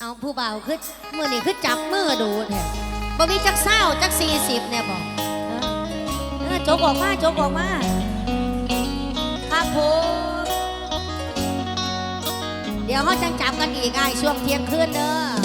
เอาผู้เบ่าวคือมือนี่คือจับมือดูเนี่ยบ่มีจักเศร้าจักสี่สิบเนี่ยบอกโจกออกมาโจกออกมาครับผมเดี๋ยวเขาจังจับกันอีกไอ้ช่วงเที่ยงคืนเด้อ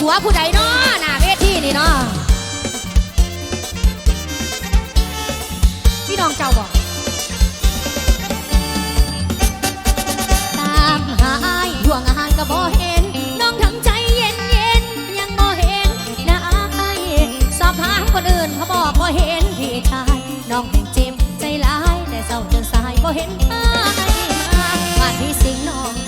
หัวผู้ใดเนาะหน้าเวทีนี่เนาะพี่น้องเจ้าบอกตามหาไอ้ยห่วงอาหารก็บ่เห็น น้องทั้งใจเย็นเย็นยังบ่เห็นหน้าอ้สอบถามคนอื่นเขาบอกบ่เห็นพี่ชายน้องแห่งจ็บใจร้ายแต่เศร้าจนสายบ่เห็นไอ้มาที่สิงน้อง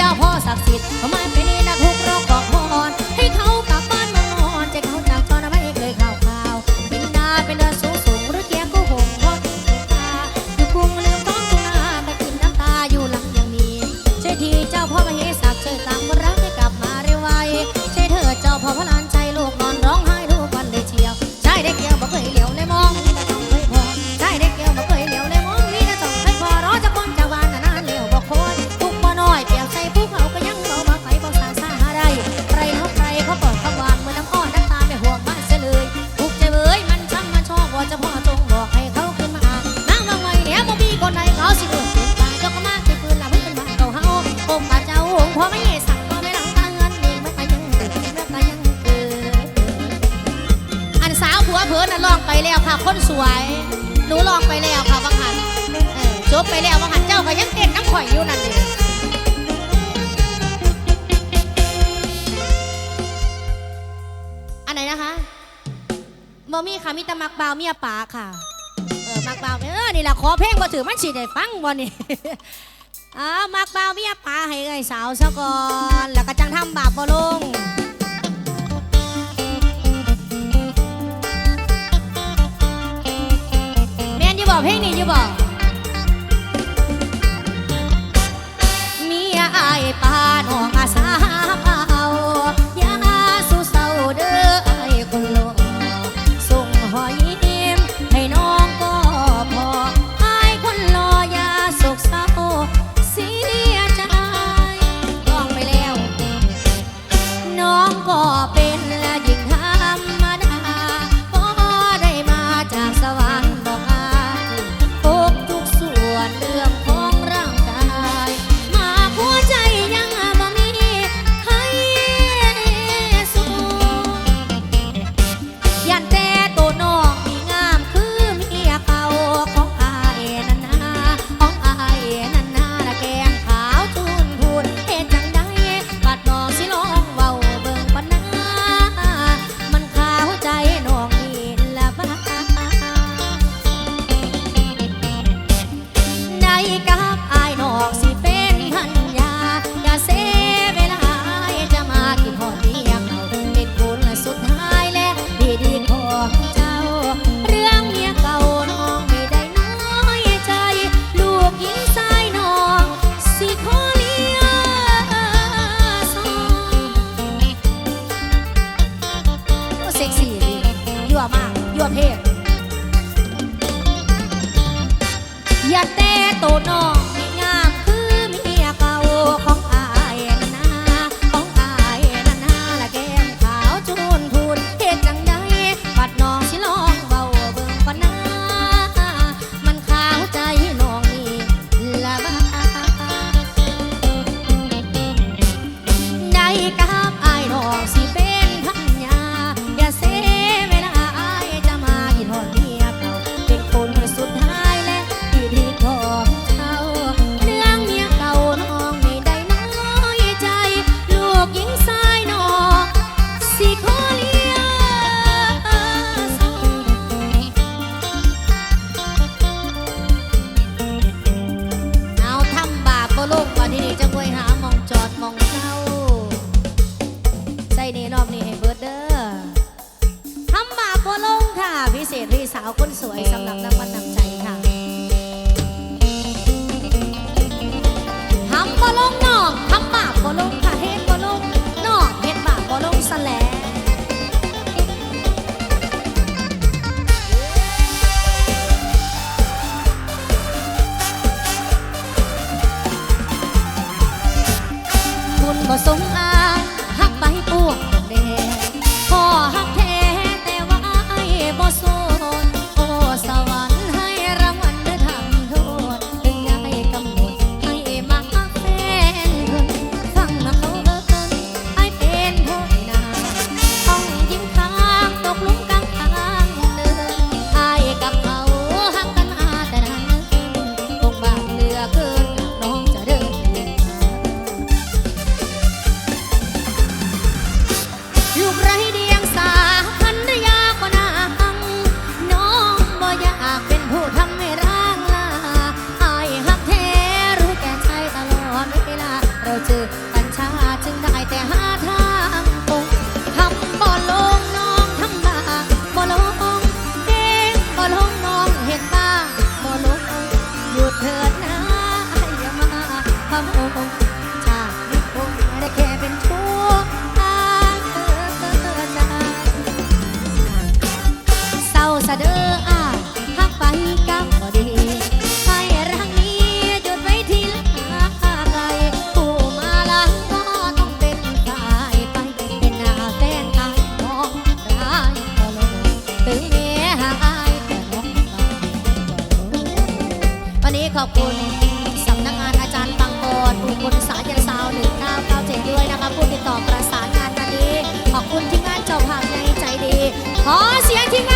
จ้าพ่อศักดิ์สิทธิ์ เพิ่นน่ะลองไปแล้วค่ะ คนสวย หนูลองไปแล้วค่ะบังหันจบไปแล้วบังหันเจ้าก็ยังเต้นน้ำข่อยอยู่นั่นเองอันไหนนะคะมอมี่ค่ะมีตะมักบาวเมียป๋าค่ะเออมักบาวเออนี่แหละขอเพลงมาถือมันฉีดให้ฟังบ่นี่อ๋อมักบาวเมียป๋าให้ไอ้สาวซะก่อนแล้วก็จังทำบาปบ่ลงู่บ่เพลงนี้อยู่บ่เมียอายปาน้องอาสา ขอบคุณสำนักงานอาจารย์บางกอนบุญบลสายันสาวหนึ่งเก้าเก้าเจ็ดด้วยนะคะผู้ติดต่อประสานงานตอนนี้ ขอบคุณที่งานเจ้าภาพในใจดี ขอเสียงที่งาน